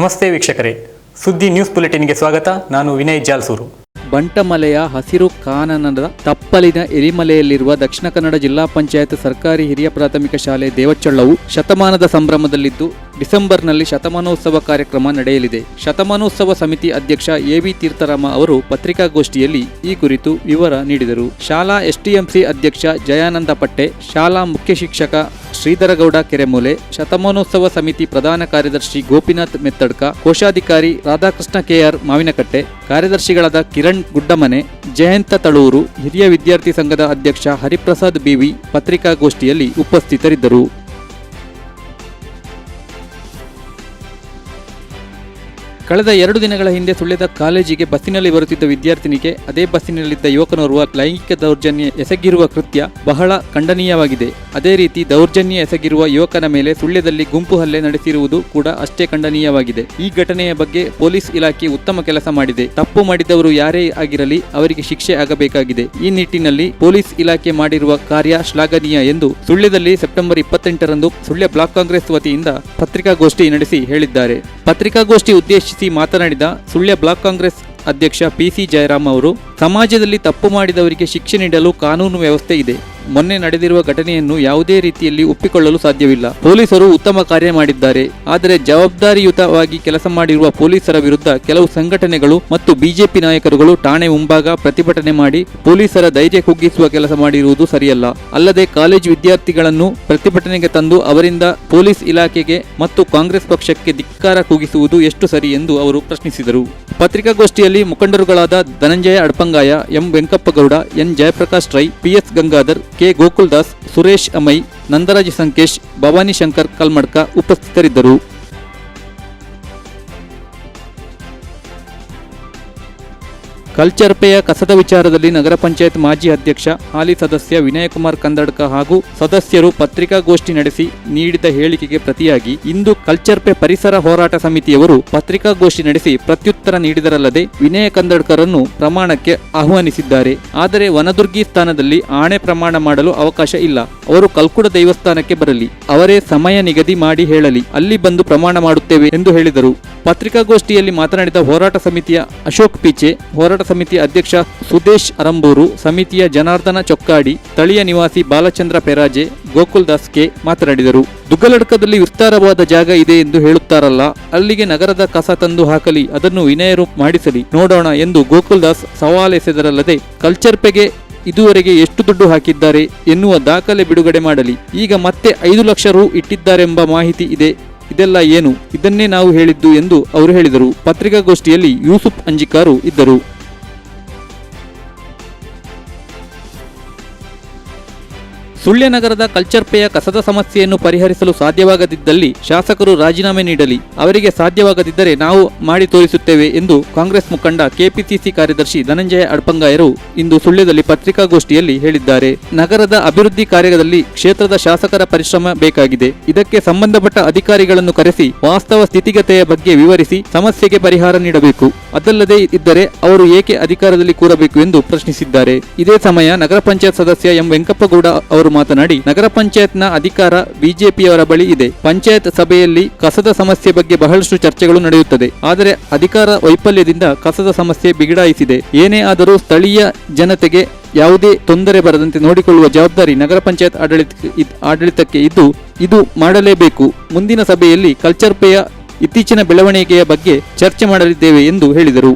ನಮಸ್ತೆ ವೀಕ್ಷಕರೇ. ಸುದ್ದಿ ನ್ಯೂಸ್ ಬುಲೆಟಿನ್ಗೆ ಸ್ವಾಗತ. ನಾನು ವಿನಯ್ ಜಾಲ್ಸೂರು. ಬಂಟಮಲೆಯ ಹಸಿರು ಕಾನನದ ತಪ್ಪಲಿನ ಎಲಿಮಲೆಯಲ್ಲಿರುವ ದಕ್ಷಿಣ ಕನ್ನಡ ಜಿಲ್ಲಾ ಪಂಚಾಯತ್ ಸರ್ಕಾರಿ ಹಿರಿಯ ಪ್ರಾಥಮಿಕ ಶಾಲೆ ದೇವಚ್ಚಳ್ಳವು ಶತಮಾನದ ಸಂಭ್ರಮದಲ್ಲಿದ್ದು, ಡಿಸೆಂಬರ್ನಲ್ಲಿ ಶತಮಾನೋತ್ಸವ ಕಾರ್ಯಕ್ರಮ ನಡೆಯಲಿದೆ. ಶತಮಾನೋತ್ಸವ ಸಮಿತಿ ಅಧ್ಯಕ್ಷ ಎವಿ ತೀರ್ಥರಾಮ ಅವರು ಪತ್ರಿಕಾಗೋಷ್ಠಿಯಲ್ಲಿ ಈ ಕುರಿತು ವಿವರ ನೀಡಿದರು. ಶಾಲಾ ಎಸ್ಟಿಎಂಸಿ ಅಧ್ಯಕ್ಷ ಜಯಾನಂದ ಪಟ್ಟೆ, ಶಾಲಾ ಮುಖ್ಯ ಶಿಕ್ಷಕ ಶ್ರೀಧರಗೌಡ ಕೆರೆಮೂಲೆ, ಶತಮಾನೋತ್ಸವ ಸಮಿತಿ ಪ್ರಧಾನ ಕಾರ್ಯದರ್ಶಿ ಗೋಪಿನಾಥ್ ಮೆತ್ತಡ್ಕ, ಕೋಶಾಧಿಕಾರಿ ರಾಧಾಕೃಷ್ಣ ಕೆಆರ್ ಮಾವಿನಕಟ್ಟೆ, ಕಾರ್ಯದರ್ಶಿಗಳಾದ ಕಿರಣ್ ಗುಡ್ಡಮನೆ ಜಯಂತ ತಳೂರು ಹಿರಿಯ ವಿದ್ಯಾರ್ಥಿ ಸಂಘದ ಅಧ್ಯಕ್ಷ ಹರಿಪ್ರಸಾದ್ ಬಿವಿ ಪತ್ರಿಕಾಗೋಷ್ಠಿಯಲ್ಲಿ ಉಪಸ್ಥಿತರಿದ್ದರು. ಕಳೆದ ಎರಡು ದಿನಗಳ ಹಿಂದೆ ಸುಳ್ಯದ ಕಾಲೇಜಿಗೆ ಬಸ್ಸಿನಲ್ಲಿ ಬರುತ್ತಿದ್ದ ವಿದ್ಯಾರ್ಥಿನಿಗೆ ಅದೇ ಬಸ್ಸಿನಲ್ಲಿದ್ದ ಯುವಕನೋರ್ವ ಲೈಂಗಿಕ ದೌರ್ಜನ್ಯ ಎಸಗಿರುವ ಕೃತ್ಯ ಬಹಳ ಖಂಡನೀಯವಾಗಿದೆ. ಅದೇ ರೀತಿ ದೌರ್ಜನ್ಯ ಎಸಗಿರುವ ಯುವಕನ ಮೇಲೆ ಸುಳ್ಯದಲ್ಲಿ ಗುಂಪು ಹಲ್ಲೆ ನಡೆಸಿರುವುದು ಕೂಡ ಅಷ್ಟೇ ಖಂಡನೀಯವಾಗಿದೆ. ಈ ಘಟನೆಯ ಬಗ್ಗೆ ಪೊಲೀಸ್ ಇಲಾಖೆ ಉತ್ತಮ ಕೆಲಸ ಮಾಡಿದೆ. ತಪ್ಪು ಮಾಡಿದವರು ಯಾರೇ ಆಗಿರಲಿ ಅವರಿಗೆ ಶಿಕ್ಷೆ ಆಗಬೇಕಾಗಿದೆ. ಈ ನಿಟ್ಟಿನಲ್ಲಿ ಪೊಲೀಸ್ ಇಲಾಖೆ ಮಾಡಿರುವ ಕಾರ್ಯ ಶ್ಲಾಘನೀಯ ಎಂದು ಸುಳ್ಯದಲ್ಲಿ ಸೆಪ್ಟೆಂಬರ್ ಇಪ್ಪತ್ತೆಂಟರಂದು ಸುಳ್ಯ ಬ್ಲಾಕ್ ಕಾಂಗ್ರೆಸ್ ವತಿಯಿಂದ ಪತ್ರಿಕಾಗೋಷ್ಠಿ ನಡೆಸಿ ಹೇಳಿದ್ದಾರೆ. ಪತ್ರಿಕಾಗೋಷ್ಠಿ ಉದ್ದೇಶಿಸಿ ಮಾತನಾಡಿದ ಸುಳ್ಯ ಬ್ಲಾಕ್ ಕಾಂಗ್ರೆಸ್ ಅಧ್ಯಕ್ಷ ಪಿಸಿ ಜಯರಾಮ್ ಅವರು ಸಮಾಜದಲ್ಲಿ ತಪ್ಪು ಮಾಡಿದವರಿಗೆ ಶಿಕ್ಷೆ ನೀಡಲು ಕಾನೂನು ವ್ಯವಸ್ಥೆ ಇದೆ. ಮೊನ್ನೆ ನಡೆದಿರುವ ಘಟನೆಯನ್ನು ಯಾವುದೇ ರೀತಿಯಲ್ಲಿ ಒಪ್ಪಿಕೊಳ್ಳಲು ಸಾಧ್ಯವಿಲ್ಲ. ಪೊಲೀಸರು ಉತ್ತಮ ಕಾರ್ಯ ಮಾಡಿದ್ದಾರೆ. ಆದರೆ ಜವಾಬ್ದಾರಿಯುತವಾಗಿ ಕೆಲಸ ಮಾಡಿರುವ ಪೊಲೀಸರ ವಿರುದ್ಧ ಕೆಲವು ಸಂಘಟನೆಗಳು ಮತ್ತು ಬಿಜೆಪಿ ನಾಯಕರುಗಳು ಠಾಣೆ ಮುಂಭಾಗ ಪ್ರತಿಭಟನೆ ಮಾಡಿ ಪೊಲೀಸರ ಧೈರ್ಯ ಕುಗ್ಗಿಸುವ ಕೆಲಸ ಮಾಡಿರುವುದು ಸರಿಯಲ್ಲ. ಅಲ್ಲದೆ ಕಾಲೇಜು ವಿದ್ಯಾರ್ಥಿಗಳನ್ನು ಪ್ರತಿಭಟನೆಗೆ ತಂದು ಅವರಿಂದ ಪೊಲೀಸ್ ಇಲಾಖೆಗೆ ಮತ್ತು ಕಾಂಗ್ರೆಸ್ ಪಕ್ಷಕ್ಕೆ ಧಿಕ್ಕಾರ ಕೂಗಿಸುವುದು ಎಷ್ಟು ಸರಿ ಎಂದು ಅವರು ಪ್ರಶ್ನಿಸಿದರು. ಪತ್ರಿಕಾಗೋಷ್ಠಿಯಲ್ಲಿ ಮುಖಂಡರುಗಳಾದ Dhananjaya Adpangaya M Venkappagowda, N Jayaprakash Rai PS Gangadhar, K Gokul Das Suresh Amai Nandaraj Sankesh, Bhavani Shankar Kalmadka ಉಪಸ್ಥಿತರಿದ್ದರು. ಕಲ್ಚರ್ಪೆಯ ಕಸದ ವಿಚಾರದಲ್ಲಿ ನಗರ ಪಂಚಾಯತ್ ಮಾಜಿ ಅಧ್ಯಕ್ಷ, ಹಾಲಿ ಸದಸ್ಯ ವಿನಯಕುಮಾರ್ ಕಂದಡ್ಕ ಹಾಗೂ ಸದಸ್ಯರು ಪತ್ರಿಕಾಗೋಷ್ಠಿ ನಡೆಸಿ ನೀಡಿದ ಹೇಳಿಕೆಗೆ ಪ್ರತಿಯಾಗಿ ಇಂದು ಕಲ್ಚರ್ಪೆ ಪರಿಸರ ಹೋರಾಟ ಸಮಿತಿಯವರು ಪತ್ರಿಕಾಗೋಷ್ಠಿ ನಡೆಸಿ ಪ್ರತ್ಯುತ್ತರ ನೀಡಿದರಲ್ಲದೆ ವಿನಯ ಕಂದಡ್ಕರನ್ನು ಪ್ರಮಾಣಕ್ಕೆ ಆಹ್ವಾನಿಸಿದ್ದಾರೆ. ಆದರೆ ವನದುರ್ಗಿ ಸ್ಥಾನದಲ್ಲಿ ಆಣೆ ಪ್ರಮಾಣ ಮಾಡಲು ಅವಕಾಶ ಇಲ್ಲ. ಅವರು ಕಲ್ಕುಡ ದೇವಸ್ಥಾನಕ್ಕೆ ಬರಲಿ. ಅವರೇ ಸಮಯ ನಿಗದಿ ಮಾಡಿ ಹೇಳಲಿ. ಅಲ್ಲಿ ಬಂದು ಪ್ರಮಾಣ ಮಾಡುತ್ತೇವೆ ಎಂದು ಹೇಳಿದರು. ಪತ್ರಿಕಾಗೋಷ್ಠಿಯಲ್ಲಿ ಮಾತನಾಡಿದ ಹೋರಾಟ ಸಮಿತಿಯ ಅಶೋಕ್ ಪಿಚೆ, ಹೋರಾಟ ಸಮಿತಿಯ ಅಧ್ಯಕ್ಷ ಸುದೇಶ್ ಅರಂಬೂರು, ಸಮಿತಿಯ ಜನಾರ್ದನ ಚೊಕ್ಕಾಡಿ, ಸ್ಥಳೀಯ ನಿವಾಸಿ ಬಾಲಚಂದ್ರ ಪೆರಾಜೆ, ಗೋಕುಲ್ ದಾಸ್ ಕೆ ಮಾತನಾಡಿದರು. ದುಗ್ಗಲಡ್ಕದಲ್ಲಿ ವಿಸ್ತಾರವಾದ ಜಾಗ ಇದೆ ಎಂದು ಹೇಳುತ್ತಾರಲ್ಲ, ಅಲ್ಲಿಗೆ ನಗರದ ಕಸ ತಂದು ಹಾಕಲಿ, ಅದನ್ನು ವಿನಯರು ಮಾಡಿಸಲಿ, ನೋಡೋಣ ಎಂದು ಗೋಕುಲ್ ದಾಸ್ ಸವಾಲೆಸೆದರಲ್ಲದೆ ಕಲ್ಚರ್ಪೆಗೆ ಇದುವರೆಗೆ ಎಷ್ಟು ದುಡ್ಡು ಹಾಕಿದ್ದಾರೆ ಎನ್ನುವ ದಾಖಲೆ ಬಿಡುಗಡೆ ಮಾಡಲಿ. ಈಗ ಮತ್ತೆ ಐದು ಲಕ್ಷ ರು ಇಟ್ಟಿದ್ದಾರೆಂಬ ಮಾಹಿತಿ ಇದೆ. ಇದೆಲ್ಲ ಏನು? ಇದನ್ನೇ ನಾವು ಹೇಳಿದ್ದು ಎಂದು ಅವರು ಹೇಳಿದರು. ಪತ್ರಿಕಾಗೋಷ್ಠಿಯಲ್ಲಿ ಯೂಸುಫ್ ಅಂಜಿಕಾರು ಇದ್ದರು. ಸುಳ್ಯ ನಗರದ ಕಲ್ಚರ್ಪೆಯ ಕಸದ ಸಮಸ್ಯೆಯನ್ನು ಪರಿಹರಿಸಲು ಸಾಧ್ಯವಾಗದಿದ್ದಲ್ಲಿ ಶಾಸಕರು ರಾಜೀನಾಮೆ ನೀಡಲಿ. ಅವರಿಗೆ ಸಾಧ್ಯವಾಗದಿದ್ದರೆ ನಾವು ಮಾಡಿ ತೋರಿಸುತ್ತೇವೆ ಎಂದು ಕಾಂಗ್ರೆಸ್ ಮುಖಂಡ ಕೆಪಿಸಿಸಿ ಕಾರ್ಯದರ್ಶಿ ಧನಂಜಯ ಅಡ್ಪಂಗಾಯರು ಇಂದು ಸುಳ್ಯದಲ್ಲಿ ಪತ್ರಿಕಾಗೋಷ್ಠಿಯಲ್ಲಿ ಹೇಳಿದ್ದಾರೆ. ನಗರದ ಅಭಿವೃದ್ಧಿ ಕಾರ್ಯದಲ್ಲಿ ಕ್ಷೇತ್ರದ ಶಾಸಕರ ಪರಿಶ್ರಮ ಬೇಕಾಗಿದೆ. ಇದಕ್ಕೆ ಸಂಬಂಧಪಟ್ಟ ಅಧಿಕಾರಿಗಳನ್ನು ಕರೆಸಿ ವಾಸ್ತವ ಸ್ಥಿತಿಗತಿಯ ಬಗ್ಗೆ ವಿವರಿಸಿ ಸಮಸ್ಯೆಗೆ ಪರಿಹಾರ ನೀಡಬೇಕು. ಅದಲ್ಲದೆ ಇದ್ದರೆ ಅವರು ಏಕೆ ಅಧಿಕಾರದಲ್ಲಿ ಕೂರಬೇಕು ಎಂದು ಪ್ರಶ್ನಿಸಿದ್ದಾರೆ. ಇದೇ ಸಮಯ ನಗರ ಪಂಚಾಯತ್ ಸದಸ್ಯ ಎಂ ವೆಂಕಪ್ಪಗೌಡ ಅವರು ಮಾತನಾಡಿ, ನಗರ ಪಂಚಾಯತ್ನ ಅಧಿಕಾರ ಬಿಜೆಪಿಯವರ ಬಳಿ ಇದೆ. ಪಂಚಾಯತ್ ಸಭೆಯಲ್ಲಿ ಕಸದ ಸಮಸ್ಯೆ ಬಗ್ಗೆ ಬಹಳಷ್ಟು ಚರ್ಚೆಗಳು ನಡೆಯುತ್ತದೆ. ಆದರೆ ಅಧಿಕಾರ ವೈಫಲ್ಯದಿಂದ ಕಸದ ಸಮಸ್ಯೆ ಬಿಗಡಾಯಿಸಿದೆ. ಏನೇ ಆದರೂ ಸ್ಥಳೀಯ ಜನತೆಗೆ ಯಾವುದೇ ತೊಂದರೆ ಬರದಂತೆ ನೋಡಿಕೊಳ್ಳುವ ಜವಾಬ್ದಾರಿ ನಗರ ಪಂಚಾಯತ್ ಆಡಳಿತ ಆಡಳಿತಕ್ಕೆ ಇದ್ದು, ಇದು ಮಾಡಲೇಬೇಕು. ಮುಂದಿನ ಸಭೆಯಲ್ಲಿ ಕಲ್ಚರ್ಪೆಯ ಇತ್ತೀಚಿನ ಬೆಳವಣಿಗೆಯ ಬಗ್ಗೆ ಚರ್ಚೆ ಮಾಡಲಿದ್ದೇವೆ ಎಂದು ಹೇಳಿದರು.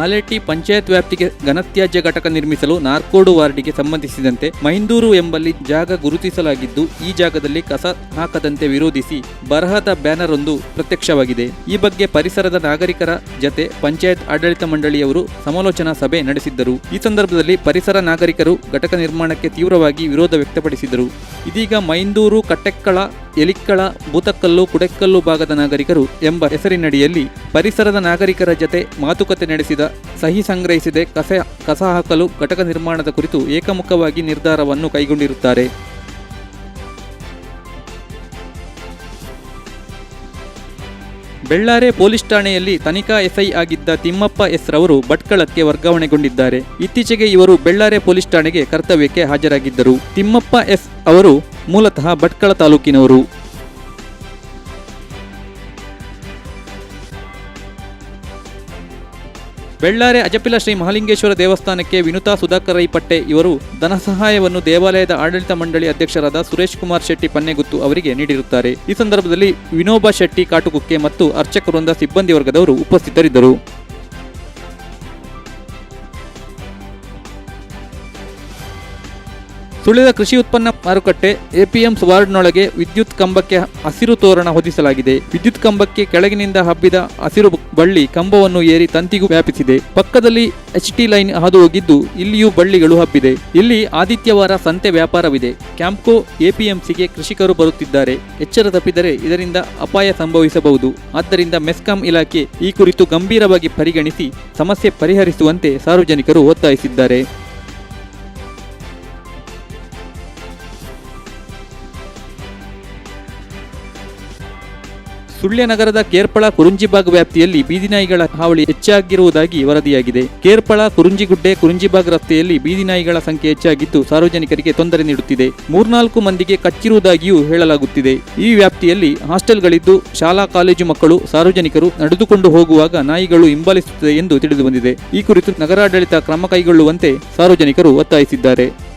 ಆಲೇಟಿ ಪಂಚಾಯತ್ ವ್ಯಾಪ್ತಿಗೆ ಘನತ್ಯಾಜ್ಯ ಘಟಕ ನಿರ್ಮಿಸಲು ನಾರ್ಕೋಡು ವಾರ್ಡಿಗೆ ಸಂಬಂಧಿಸಿದಂತೆ ಮೈಂದೂರು ಎಂಬಲ್ಲಿ ಜಾಗ ಗುರುತಿಸಲಾಗಿದ್ದು, ಈ ಜಾಗದಲ್ಲಿ ಕಸ ಹಾಕದಂತೆ ವಿರೋಧಿಸಿ ಬರಹದ ಬ್ಯಾನರ್ ಒಂದು ಪ್ರತ್ಯಕ್ಷವಾಗಿದೆ. ಈ ಬಗ್ಗೆ ಪರಿಸರದ ನಾಗರಿಕರ ಜತೆ ಪಂಚಾಯತ್ ಆಡಳಿತ ಮಂಡಳಿಯವರು ಸಮಾಲೋಚನಾ ಸಭೆ ನಡೆಸಿದ್ದರು. ಈ ಸಂದರ್ಭದಲ್ಲಿ ಪರಿಸರ ನಾಗರಿಕರು ಘಟಕ ನಿರ್ಮಾಣಕ್ಕೆ ತೀವ್ರವಾಗಿ ವಿರೋಧ ವ್ಯಕ್ತಪಡಿಸಿದರು. ಇದೀಗ ಮೈಂದೂರು ಕಟ್ಟೆಕ್ಕಳ ಎಲಿಕ್ಕಳ ಬೂತಕ್ಕಲ್ಲು ಕುಡೆಕ್ಕಲ್ಲು ಭಾಗದ ನಾಗರಿಕರು ಎಂಬ ಹೆಸರಿನಡಿಯಲ್ಲಿ ಪರಿಸರದ ನಾಗರಿಕರ ಜತೆ ಮಾತುಕತೆ ನಡೆಸಿದ, ಸಹಿ ಸಂಗ್ರಹಿಸಿದೆ, ಕಸ ಕಸ ಹಾಕಲು ಘಟಕ ನಿರ್ಮಾಣದ ಕುರಿತು ಏಕಮುಖವಾಗಿ ನಿರ್ಧಾರವನ್ನು ಕೈಗೊಂಡಿರುತ್ತಾರೆ. ಬೆಳ್ಳಾರೆ ಪೊಲೀಸ್ ಠಾಣೆಯಲ್ಲಿ ತನಿಖಾ ಎಸ್ಐ ಆಗಿದ್ದ ತಿಮ್ಮಪ್ಪ ಎಸ್ ರವರು ಭಟ್ಕಳಕ್ಕೆ ವರ್ಗಾವಣೆಗೊಂಡಿದ್ದಾರೆ. ಇತ್ತೀಚೆಗೆ ಇವರು ಬೆಳ್ಳಾರೆ ಪೊಲೀಸ್ ಠಾಣೆಗೆ ಕರ್ತವ್ಯಕ್ಕೆ ಹಾಜರಾಗಿದ್ದರು. ತಿಮ್ಮಪ್ಪ ಎಸ್ ಅವರು ಮೂಲತಃ ಭಟ್ಕಳ ತಾಲೂಕಿನವರು. ಬೆಳ್ಳಾರೆ ಅಜಪಿಲ ಶ್ರೀ ಮಹಾಲಿಂಗೇಶ್ವರ ದೇವಸ್ಥಾನಕ್ಕೆ ವಿನುತಾ ಸುಧಾಕರ್ ರೈಪಟ್ಟೆ ಇವರು ಧನಸಹಾಯವನ್ನು ದೇವಾಲಯದ ಆಡಳಿತ ಮಂಡಳಿ ಅಧ್ಯಕ್ಷರಾದ ಸುರೇಶ್ ಕುಮಾರ್ ಶೆಟ್ಟಿ ಪನ್ನೆಗುತ್ತು ಅವರಿಗೆ ನೀಡಿರುತ್ತಾರೆ. ಈ ಸಂದರ್ಭದಲ್ಲಿ ವಿನೋಬಾ ಶೆಟ್ಟಿ ಕಾಟುಕುಕ್ಕೆ ಮತ್ತು ಅರ್ಚಕವೃಂದ ಸಿಬ್ಬಂದಿ ವರ್ಗದವರು ಉಪಸ್ಥಿತರಿದ್ದರು. ಸುಳ್ಯದ ಕೃಷಿ ಉತ್ಪನ್ನ ಮಾರುಕಟ್ಟೆ, ಎಪಿಎಂಸ್ ವಾರ್ಡ್ನೊಳಗೆ ವಿದ್ಯುತ್ ಕಂಬಕ್ಕೆ ಹಸಿರು ತೋರಣ ಹೊದಿಸಲಾಗಿದೆ. ವಿದ್ಯುತ್ ಕಂಬಕ್ಕೆ ಕೆಳಗಿನಿಂದ ಹಬ್ಬಿದ ಹಸಿರು ಬಳ್ಳಿ ಕಂಬವನ್ನು ಏರಿ ತಂತಿಗೂ ವ್ಯಾಪಿಸಿದೆ. ಪಕ್ಕದಲ್ಲಿ ಎಚ್ ಟಿ ಲೈನ್ ಹಾದು ಹೋಗಿದ್ದು ಇಲ್ಲಿಯೂ ಬಳ್ಳಿಗಳು ಹಬ್ಬಿದೆ. ಇಲ್ಲಿ ಆದಿತ್ಯವಾರ ಸಂತೆ ವ್ಯಾಪಾರವಿದೆ. ಕ್ಯಾಂಪ್ಕೋ ಎಪಿಎಂಸಿಗೆ ಕೃಷಿಕರು ಬರುತ್ತಿದ್ದಾರೆ. ಎಚ್ಚರ ತಪ್ಪಿದರೆ ಇದರಿಂದ ಅಪಾಯ ಸಂಭವಿಸಬಹುದು. ಆದ್ದರಿಂದ ಮೆಸ್ಕಾಂ ಇಲಾಖೆ ಈ ಕುರಿತು ಗಂಭೀರವಾಗಿ ಪರಿಗಣಿಸಿ ಸಮಸ್ಯೆ ಪರಿಹರಿಸುವಂತೆ ಸಾರ್ವಜನಿಕರು ಒತ್ತಾಯಿಸಿದ್ದಾರೆ. ಸುಳ್ಯ ನಗರದ ಕೇರ್ಪಳ ಕುರುಂಜಿಬಾಗ್ ವ್ಯಾಪ್ತಿಯಲ್ಲಿ ಬೀದಿನಾಯಿಗಳ ಹಾವಳಿ ಹೆಚ್ಚಾಗಿರುವುದಾಗಿ ವರದಿಯಾಗಿದೆ. ಕೇರ್ಪಳ, ಕುರುಂಜಿಗುಡ್ಡೆ ಕುರುಂಜಿಬಾಗ್ ರಸ್ತೆಯಲ್ಲಿ ಬೀದಿನಾಯಿಗಳ ಸಂಖ್ಯೆ ಹೆಚ್ಚಾಗಿದ್ದು ಸಾರ್ವಜನಿಕರಿಗೆ ತೊಂದರೆ ನೀಡುತ್ತಿದೆ. ಮೂರ್ನಾಲ್ಕು ಮಂದಿಗೆ ಕಚ್ಚಿರುವುದಾಗಿಯೂ ಹೇಳಲಾಗುತ್ತಿದೆ. ಈ ವ್ಯಾಪ್ತಿಯಲ್ಲಿ ಹಾಸ್ಟೆಲ್ಗಳಿದ್ದು ಶಾಲಾ, ಕಾಲೇಜು ಮಕ್ಕಳು, ಸಾರ್ವಜನಿಕರು ನಡೆದುಕೊಂಡು ಹೋಗುವಾಗ ನಾಯಿಗಳು ಹಿಂಬಾಲಿಸುತ್ತದೆ ಎಂದು ತಿಳಿದುಬಂದಿದೆ. ಈ ಕುರಿತು ನಗರಾಡಳಿತ ಕ್ರಮ ಕೈಗೊಳ್ಳುವಂತೆ ಸಾರ್ವಜನಿಕರು ಒತ್ತಾಯಿಸಿದ್ದಾರೆ.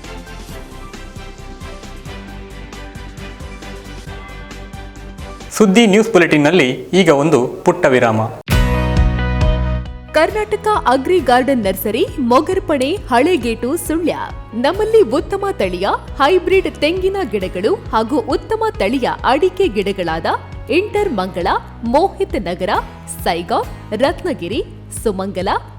ಸುದ್ದಿ ನ್ಯೂಸ್ ಬುಲೆಟಿನ್ನಲ್ಲಿ ಈಗ ಒಂದು ಪುಟ್ಟ ವಿರಾಮ. Karnataka agri garden nursery Mogarpane Halegate, Sullia. ನಮ್ಮಲ್ಲಿ ಉತ್ತಮ ತಳಿಯ, ಹೈಬ್ರಿಡ್ ತೆಂಗಿನ ಗಿಡಗಳು ಹಾಗೂ ಉತ್ತಮ ತಳಿಯ ಅಡಿಕೆ ಗಿಡಗಳಾದ ಇಂಟರ್ ಮಂಗಳ, ಮೋಹಿತ್ ನಗರ ಸೈಗಾವ್ ರತ್ನಗಿರಿ, ಸುಮಂಗಲ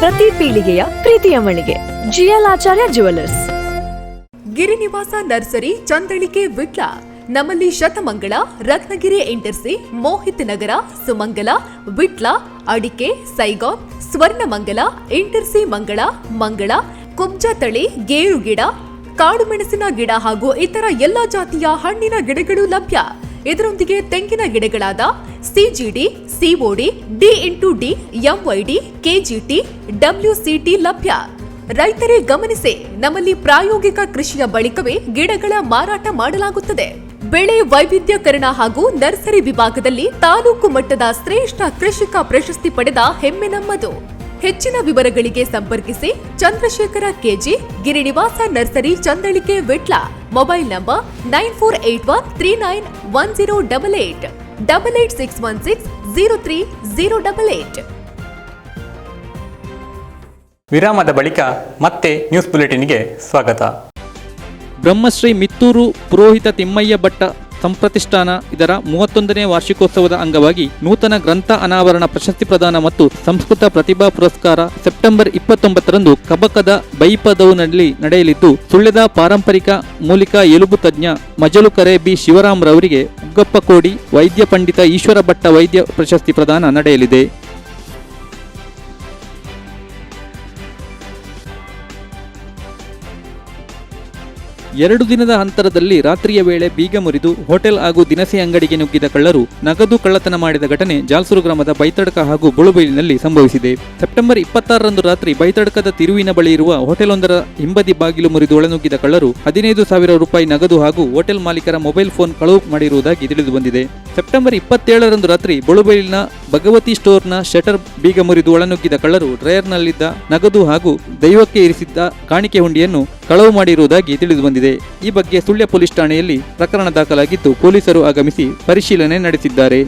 ಪ್ರತಿ ಪೀಳಿಗೆಯ ಪ್ರೀತಿಯ ಮಳಿಗೆ. GL Acharya jewellers Girinivasa nursery Chandalike Vitla. ನಮ್ಮಲ್ಲಿ ಶತಮಂಗಳ, ರತ್ನಗಿರಿ ಇಂಟರ್ಸಿ, ಮೋಹಿತ್ ನಗರ, ಸುಮಂಗಲ, ವಿಟ್ಲ, ಅಡಿಕೆ ಸೈಗಾನ್ ಸ್ವರ್ಣಮಂಗಲ, ಇಂಟರ್ಸಿ ಮಂಗಳ ಮಂಗಳ ಕುಬ್ಜ ತಳಿ ಗೇರು ಗಿಡ, ಕಾಡು ಮೆಣಸಿನ ಗಿಡ ಹಾಗೂ ಇತರ ಎಲ್ಲಾ ಜಾತಿಯ ಹಣ್ಣಿನ ಗಿಡಗಳು ಲಭ್ಯ. ಇದರೊಂದಿಗೆ ತೆಂಗಿನ ಗಿಡಗಳಾದ CGD COD, D into D, MYD, KGT, WCT ಲಭ್ಯ. ರೈತರೇ ಗಮನಿಸಿ, ನಮ್ಮಲ್ಲಿ ಪ್ರಾಯೋಗಿಕ ಕೃಷಿಯ ಬಳಿಕವೇ ಗಿಡಗಳ ಮಾರಾಟ ಮಾಡಲಾಗುತ್ತದೆ. ಬೆಳೆ ವೈವಿಧ್ಯಕರಣ ಹಾಗೂ ನರ್ಸರಿ ವಿಭಾಗದಲ್ಲಿ ತಾಲೂಕು ಮಟ್ಟದ ಶ್ರೇಷ್ಠ ಕೃಷಿಕ ಪ್ರಶಸ್ತಿ ಪಡೆದ ಹೆಮ್ಮೆ ನಮ್ಮದು. ಹೆಚ್ಚಿನ ವಿವರಗಳಿಗೆ ಸಂಪರ್ಕಿಸಿ Chandrashekara KG, Girinivasa nursery Chandalike Vitla. Mobile number nine four eight one three nine one zero double eight. Double eight six one six zero three zero double eight ವಿರಾಮದ ಬಳಿಕ ಮತ್ತೆ ನ್ಯೂಸ್ ಬುಲೆಟಿನ್ಗೆ ಸ್ವಾಗತ. ಬ್ರಹ್ಮಶ್ರೀ ಮಿತ್ತೂರು ಪುರೋಹಿತ ತಿಮ್ಮಯ್ಯ ಭಟ್ಟ ಸಂಪ್ರತಿಷ್ಠಾನ, ಇದರ ಮೂವತ್ತೊಂದನೇ ವಾರ್ಷಿಕೋತ್ಸವದ ಅಂಗವಾಗಿ ನೂತನ ಗ್ರಂಥ ಅನಾವರಣ ಪ್ರಶಸ್ತಿ ಪ್ರದಾನ ಮತ್ತು ಸಂಸ್ಕೃತ ಪ್ರತಿಭಾ ಪುರಸ್ಕಾರ ಸೆಪ್ಟೆಂಬರ್ ಇಪ್ಪತ್ತೊಂಬತ್ತರಂದು ಕಬಕದ ಬೈಪದೌನಲ್ಲಿ ನಡೆಯಲಿದ್ದು, ಸುಳ್ಯದ ಪಾರಂಪರಿಕ ಮೂಲಿಕಾ ಎಲುಬು ತಜ್ಞ ಮಜಲು ಕರೆ ಬಿ ಶಿವರಾಮ್ ರವರಿಗೆ ಉಗ್ಗಪ್ಪ ಕೋಡಿ, ವೈದ್ಯ ಪಂಡಿತ ಈಶ್ವರ ಭಟ್ಟ ವೈದ್ಯ ಪ್ರಶಸ್ತಿ ಪ್ರದಾನ ನಡೆಯಲಿದೆ. ಎರಡು ದಿನದ ಅಂತರದಲ್ಲಿ ರಾತ್ರಿಯ ವೇಳೆ ಬೀಗ ಮುರಿದು ಹೋಟೆಲ್ ಹಾಗೂ ದಿನಸಿ ಅಂಗಡಿಗೆ ನುಗ್ಗಿದ ಕಳ್ಳರು ನಗದು ಕಳ್ಳತನ ಮಾಡಿದ ಘಟನೆ ಜಾಲ್ಸೂರು ಗ್ರಾಮದ ಬೈತಡ್ಕ ಹಾಗೂ ಬುಳುಬೈಲಿನಲ್ಲಿ ಸಂಭವಿಸಿದೆ. ಸೆಪ್ಟೆಂಬರ್ ಇಪ್ಪತ್ತಾರರಂದು ರಾತ್ರಿ ಬೈತಡ್ಕದ ತಿರುವಿನ ಬಳಿ ಇರುವ ಹೋಟೆಲೊಂದರ ಹಿಂಬದಿ ಬಾಗಿಲು ಮುರಿದು ಒಳನುಗ್ಗಿದ ಕಳ್ಳರು ಹದಿನೈದು ಸಾವಿರ ರೂಪಾಯಿ ನಗದು ಹಾಗೂ ಹೋಟೆಲ್ ಮಾಲೀಕರ ಮೊಬೈಲ್ ಫೋನ್ ಕಳವು ಮಾಡಿರುವುದಾಗಿ ತಿಳಿದು ಬಂದಿದೆ. ಸೆಪ್ಟೆಂಬರ್ ಇಪ್ಪತ್ತೇಳರಂದು ರಾತ್ರಿ ಬುಳುಬೈಲಿನ ಭಗವತಿ ಸ್ಟೋರ್ನ ಶಟರ್ ಬೀಗ ಮುರಿದು ಒಳನುಗ್ಗಿದ ಕಳ್ಳರು ಡ್ರೈಯರ್ನಲ್ಲಿದ್ದ ನಗದು ಹಾಗೂ ದೈವಕ್ಕೆ ಇರಿಸಿದ್ದ ಕಾಣಿಕೆ ಹುಂಡಿಯನ್ನು ಕಳವು ಮಾಡಿರುವುದಾಗಿ ತಿಳಿದು ಬಂದಿದೆ. ಈ ಬಗ್ಗೆ ಸುಳ್ಯ ಪೊಲೀಸ್ ಠಾಣೆಯಲ್ಲಿ ಪ್ರಕರಣ ದಾಖಲಾಗಿದ್ದು ಪೊಲೀಸರು ಆಗಮಿಸಿ ಪರಿಶೀಲನೆ ನಡೆಸಿದ್ದಾರೆ.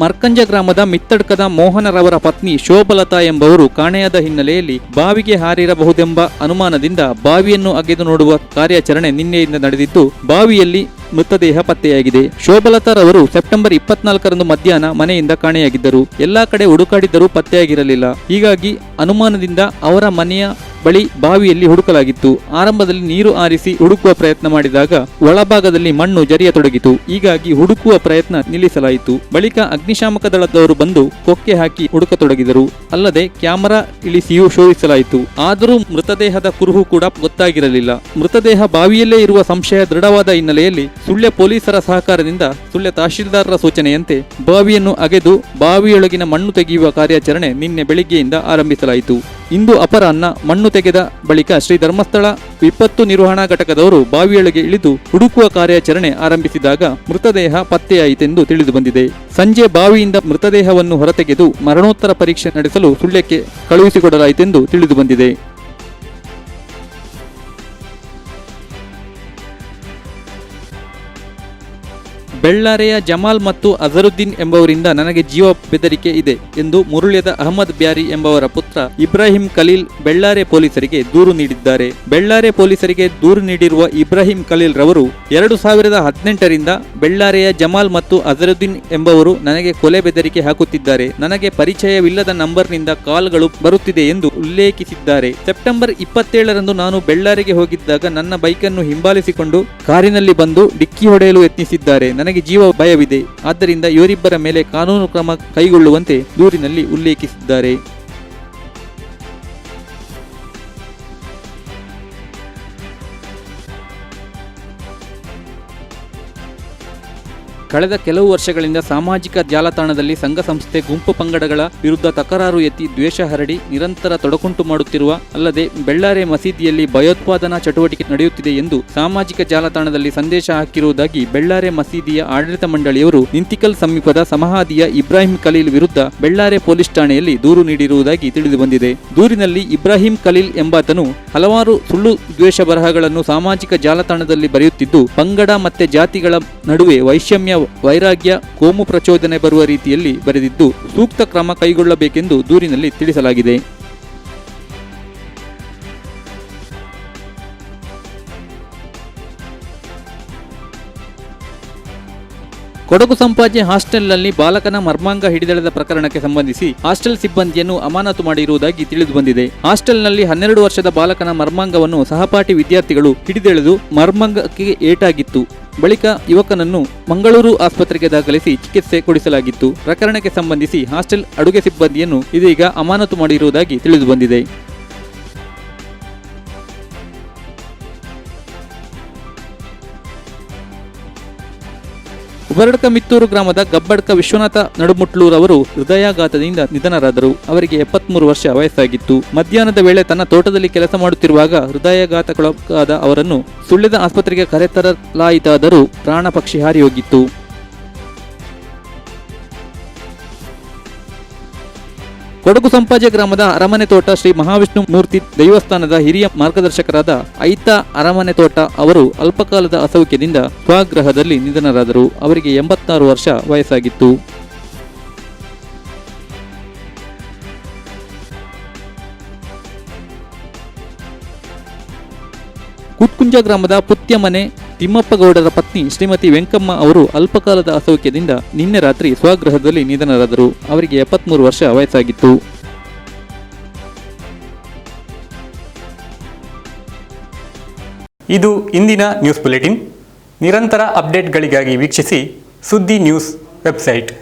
ಮರ್ಕಂಜ ಗ್ರಾಮದ ಮಿತ್ತಡ್ಕದ ಮೋಹನರವರ ಪತ್ನಿ ಶೋಭಲತಾ ಎಂಬವರು ಕಾಣೆಯಾದ ಹಿನ್ನೆಲೆಯಲ್ಲಿ ಬಾವಿಗೆ ಹಾರಿರಬಹುದೆಂಬ ಅನುಮಾನದಿಂದ ಬಾವಿಯನ್ನು ಅಗೆದು ನೋಡುವ ಕಾರ್ಯಾಚರಣೆ ನಿನ್ನೆಯಿಂದ ನಡೆದಿದ್ದು, ಬಾವಿಯಲ್ಲಿ ಮೃತದೇಹ ಪತ್ತೆಯಾಗಿದೆ. ಶೋಭಲತಾರವರು ಸೆಪ್ಟೆಂಬರ್ ಇಪ್ಪತ್ನಾಲ್ಕರಂದು ಮಧ್ಯಾಹ್ನ ಮನೆಯಿಂದ ಕಾಣೆಯಾಗಿದ್ದರು. ಎಲ್ಲಾ ಕಡೆ ಹುಡುಕಾಡಿದ್ದರೂ ಪತ್ತೆಯಾಗಿರಲಿಲ್ಲ. ಹೀಗಾಗಿ ಅನುಮಾನದಿಂದ ಅವರ ಮನೆಯ ಬಳಿ ಬಾವಿಯಲ್ಲಿ ಹುಡುಕಲಾಗಿತ್ತು. ಆರಂಭದಲ್ಲಿ ನೀರು ಆರಿಸಿ ಹುಡುಕುವ ಪ್ರಯತ್ನ ಮಾಡಿದಾಗ ಒಳಭಾಗದಲ್ಲಿ ಮಣ್ಣು ಜರಿಯತೊಡಗಿತು. ಹೀಗಾಗಿ ಹುಡುಕುವ ಪ್ರಯತ್ನ ನಿಲ್ಲಿಸಲಾಯಿತು. ಬಳಿಕ ಅಗ್ನಿಶಾಮಕ ದಳದವರು ಬಂದು ಕೊಕ್ಕೆ ಹಾಕಿ ಹುಡುಕತೊಡಗಿದರು. ಅಲ್ಲದೆ ಕ್ಯಾಮೆರಾ ಇಳಿಸಿಯೂ ಶೋಧಿಸಲಾಯಿತು. ಆದರೂ ಮೃತದೇಹದ ಕುರುಹು ಕೂಡ ಗೊತ್ತಾಗಿರಲಿಲ್ಲ. ಮೃತದೇಹ ಬಾವಿಯಲ್ಲೇ ಇರುವ ಸಂಶಯ ದೃಢವಾದ ಹಿನ್ನೆಲೆಯಲ್ಲಿ ಸುಳ್ಯ ಪೊಲೀಸರ ಸಹಕಾರದಿಂದ ಸುಳ್ಯ ತಹಶೀಲ್ದಾರರ ಸೂಚನೆಯಂತೆ ಬಾವಿಯನ್ನು ಅಗೆದು ಬಾವಿಯೊಳಗಿನ ಮಣ್ಣು ತೆಗೆಯುವ ಕಾರ್ಯಾಚರಣೆ ನಿನ್ನೆ ಬೆಳಿಗ್ಗೆಯಿಂದ ಆರಂಭಿಸಲಾಯಿತು. ಇಂದು ಅಪರಾಹ್ನ ಮಣ್ಣು ತೆಗೆದ ಬಳಿಕ ಶ್ರೀ ಧರ್ಮಸ್ಥಳ ವಿಪತ್ತು ನಿರ್ವಹಣಾ ಘಟಕದವರು ಬಾವಿಯೊಳಗೆ ಇಳಿದು ಹುಡುಕುವ ಕಾರ್ಯಾಚರಣೆ ಆರಂಭಿಸಿದಾಗ ಮೃತದೇಹ ಪತ್ತೆಯಾಯಿತೆಂದು ತಿಳಿದುಬಂದಿದೆ ಸಂಜೆ ಬಾವಿಯಿಂದ ಮೃತದೇಹವನ್ನು ಹೊರತೆಗೆದು ಮರಣೋತ್ತರ ಪರೀಕ್ಷೆ ನಡೆಸಲು ಸುಳ್ಯಕ್ಕೆ ಕಳುಹಿಸಿಕೊಡಲಾಯಿತೆಂದು ತಿಳಿದುಬಂದಿದೆ ಬೆಳ್ಳಾರೆಯ ಜಮಾಲ್ ಮತ್ತು ಅಜರುದ್ದೀನ್ ಎಂಬವರಿಂದ ನನಗೆ ಜೀವ ಬೆದರಿಕೆ ಇದೆ ಎಂದು ಮುರುಳ್ಯದ ಅಹಮದ್ ಬ್ಯಾರಿ ಎಂಬವರ ಪುತ್ರ ಇಬ್ರಾಹಿಂ ಖಲೀಲ್ ಬೆಳ್ಳಾರೆ ಪೊಲೀಸರಿಗೆ ದೂರು ನೀಡಿದ್ದಾರೆ. ಬೆಳ್ಳಾರೆ ಪೊಲೀಸರಿಗೆ ದೂರು ನೀಡಿರುವ ಇಬ್ರಾಹಿಂ ಖಲೀಲ್ ರವರು ಎರಡು ಸಾವಿರದ ಹದಿನೆಂಟರಿಂದ ಬೆಳ್ಳಾರೆಯ ಜಮಾಲ್ ಮತ್ತು ಅಜರುದ್ದೀನ್ ಎಂಬವರು ನನಗೆ ಕೊಲೆ ಬೆದರಿಕೆ ಹಾಕುತ್ತಿದ್ದಾರೆ. ನನಗೆ ಪರಿಚಯವಿಲ್ಲದ ನಂಬರ್ನಿಂದ ಕಾಲ್ಗಳು ಬರುತ್ತಿದೆ ಎಂದು ಉಲ್ಲೇಖಿಸಿದ್ದಾರೆ. ಸೆಪ್ಟೆಂಬರ್ ಇಪ್ಪತ್ತೇಳರಂದು ನಾನು ಬೆಳ್ಳಾರೆಗೆ ಹೋಗಿದ್ದಾಗ ನನ್ನ ಬೈಕನ್ನು ಹಿಂಬಾಲಿಸಿಕೊಂಡು ಕಾರಿನಲ್ಲಿ ಬಂದು ಡಿಕ್ಕಿ ಹೊಡೆಯಲು ಯತ್ನಿಸಿದ್ದಾರೆ. ನನಗೆ ಜೀವ ಭಯವಿದೆ. ಆದ್ದರಿಂದ ಇವರಿಬ್ಬರ ಮೇಲೆ ಕಾನೂನು ಕ್ರಮ ಕೈಗೊಳ್ಳುವಂತೆ ದೂರಿನಲ್ಲಿ ಉಲ್ಲೇಖಿಸಿದ್ದಾರೆ. ಕಳೆದ ಕೆಲವು ವರ್ಷಗಳಿಂದ ಸಾಮಾಜಿಕ ಜಾಲತಾಣದಲ್ಲಿ ಸಂಘ ಸಂಸ್ಥೆ ಗುಂಪು ಪಂಗಡಗಳ ವಿರುದ್ಧ ತಕರಾರು ಎತ್ತಿ ದ್ವೇಷ ಹರಡಿ ನಿರಂತರ ತೊಡಕುಂಟು ಮಾಡುತ್ತಿರುವ, ಅಲ್ಲದೆ ಬೆಳ್ಳಾರೆ ಮಸೀದಿಯಲ್ಲಿ ಭಯೋತ್ಪಾದನಾ ಚಟುವಟಿಕೆ ನಡೆಯುತ್ತಿದೆ ಎಂದು ಸಾಮಾಜಿಕ ಜಾಲತಾಣದಲ್ಲಿ ಸಂದೇಶ ಹಾಕಿರುವುದಾಗಿ ಬೆಳ್ಳಾರೆ ಮಸೀದಿಯ ಆಡಳಿತ ಮಂಡಳಿಯವರು ನಿಂತಿಕಲ್ ಸಮೀಪದ ಸಮಹಾದಿಯ ಇಬ್ರಾಹಿಂ ಖಲೀಲ್ ವಿರುದ್ಧ ಬೆಳ್ಳಾರೆ ಪೊಲೀಸ್ ಠಾಣೆಯಲ್ಲಿ ದೂರು ನೀಡಿರುವುದಾಗಿ ತಿಳಿದುಬಂದಿದೆ ದೂರಿನಲ್ಲಿ ಇಬ್ರಾಹಿಂ ಖಲೀಲ್ ಎಂಬಾತನು ಹಲವಾರು ಸುಳ್ಳು ದ್ವೇಷ ಬರಹಗಳನ್ನು ಸಾಮಾಜಿಕ ಜಾಲತಾಣದಲ್ಲಿ ಬರೆಯುತ್ತಿದ್ದು, ಪಂಗಡ ಮತ್ತೆ ಜಾತಿಗಳ ನಡುವೆ ವೈಷಮ್ಯ ವೈರಾಗ್ಯ ಕೋಮು ಪ್ರಚೋದನೆ ಬರುವ ರೀತಿಯಲ್ಲಿ ಬರೆದಿದ್ದು ಸೂಕ್ತ ಕ್ರಮ ಕೈಗೊಳ್ಳಬೇಕೆಂದು ದೂರಿನಲ್ಲಿ ತಿಳಿಸಲಾಗಿದೆ. ಕೊಡಗು ಸಂಪಾಜೆ ಹಾಸ್ಟೆಲ್ನಲ್ಲಿ ಬಾಲಕನ ಮರ್ಮಾಂಗ ಹಿಡಿದಳೆದ ಪ್ರಕರಣಕ್ಕೆ ಸಂಬಂಧಿಸಿ ಹಾಸ್ಟೆಲ್ ಸಿಬ್ಬಂದಿಯನ್ನು ಅಮಾನತು ಮಾಡಿರುವುದಾಗಿ ತಿಳಿದುಬಂದಿದೆ ಹಾಸ್ಟೆಲ್ನಲ್ಲಿ ಹನ್ನೆರಡು ವರ್ಷದ ಬಾಲಕನ ಮರ್ಮಾಂಗವನ್ನು ಸಹಪಾಠಿ ವಿದ್ಯಾರ್ಥಿಗಳು ಹಿಡಿದೆಳೆದು ಮರ್ಮಾಂಗಕ್ಕೆ ಏಟಾಗಿತ್ತು. ಬಳಿಕ ಯುವಕನನ್ನು ಮಂಗಳೂರು ಆಸ್ಪತ್ರೆಗೆ ದಾಖಲಿಸಿ ಚಿಕಿತ್ಸೆ ಕೊಡಿಸಲಾಗಿತ್ತು. ಪ್ರಕರಣಕ್ಕೆ ಸಂಬಂಧಿಸಿ ಹಾಸ್ಟೆಲ್ ಅಡುಗೆ ಸಿಬ್ಬಂದಿಯನ್ನು ಇದೀಗ ಅಮಾನತು ಮಾಡಿರುವುದಾಗಿ ತಿಳಿದುಬಂದಿದೆ ಉಬರಡ್ಕ ಮಿತ್ತೂರು ಗ್ರಾಮದ ಗಬ್ಬಡ್ಕ ವಿಶ್ವನಾಥ ನಡುಮುಟ್ಲೂರ್ ಅವರು ಹೃದಯಾಘಾತದಿಂದ ನಿಧನರಾದರು. ಅವರಿಗೆ ಎಪ್ಪತ್ಮೂರು ವರ್ಷ ವಯಸ್ಸಾಗಿತ್ತು. ಮಧ್ಯಾಹ್ನದ ವೇಳೆ ತನ್ನ ತೋಟದಲ್ಲಿ ಕೆಲಸ ಮಾಡುತ್ತಿರುವಾಗ ಹೃದಯಾಘಾತಕ್ಕೊಳಗಾದ ಅವರನ್ನು ಸುಳ್ಳಿದ ಆಸ್ಪತ್ರೆಗೆ ಕರೆತರಲಾಯಿತಾದರೂ ಪ್ರಾಣ ಪಕ್ಷಿ ಹಾರಿ ಕೊಡಗು ಸಂಪಾಜೆ ಗ್ರಾಮದ ಅರಮನೆ ತೋಟ ಶ್ರೀ ಮಹಾವಿಷ್ಣು ಮೂರ್ತಿ ದೈವಸ್ಥಾನದ ಹಿರಿಯ ಮಾರ್ಗದರ್ಶಕರಾದ ಐತಾ ಅರಮನೆ ತೋಟ ಅವರು ಅಲ್ಪಕಾಲದ ಅಸೌಖ್ಯದಿಂದ ಸ್ವಗ್ರಹದಲ್ಲಿ ನಿಧನರಾದರು. ಅವರಿಗೆ ಎಂಬತ್ತಾರು ವರ್ಷ ವಯಸ್ಸಾಗಿತ್ತು. ಕುತ್ಕುಂಜ ಗ್ರಾಮದ ಪುತ್ಯಮನೆ ತಿಮ್ಮಪ್ಪಗೌಡರ ಪತ್ನಿ ಶ್ರೀಮತಿ ವೆಂಕಮ್ಮ ಅವರು ಅಲ್ಪಕಾಲದ ಅಸೌಖ್ಯದಿಂದ ನಿನ್ನೆ ರಾತ್ರಿ ಸ್ವಗೃಹದಲ್ಲಿ ನಿಧನರಾದರು. ಅವರಿಗೆ ಎಪ್ಪತ್ಮೂರು ವರ್ಷ ವಯಸ್ಸಾಗಿತ್ತು. ಇದು ಇಂದಿನ ನ್ಯೂಸ್ ಬುಲೆಟಿನ್. ನಿರಂತರ ಅಪ್ಡೇಟ್ಗಳಿಗಾಗಿ ವೀಕ್ಷಿಸಿ ಸುದ್ದಿ ನ್ಯೂಸ್ ವೆಬ್ಸೈಟ್.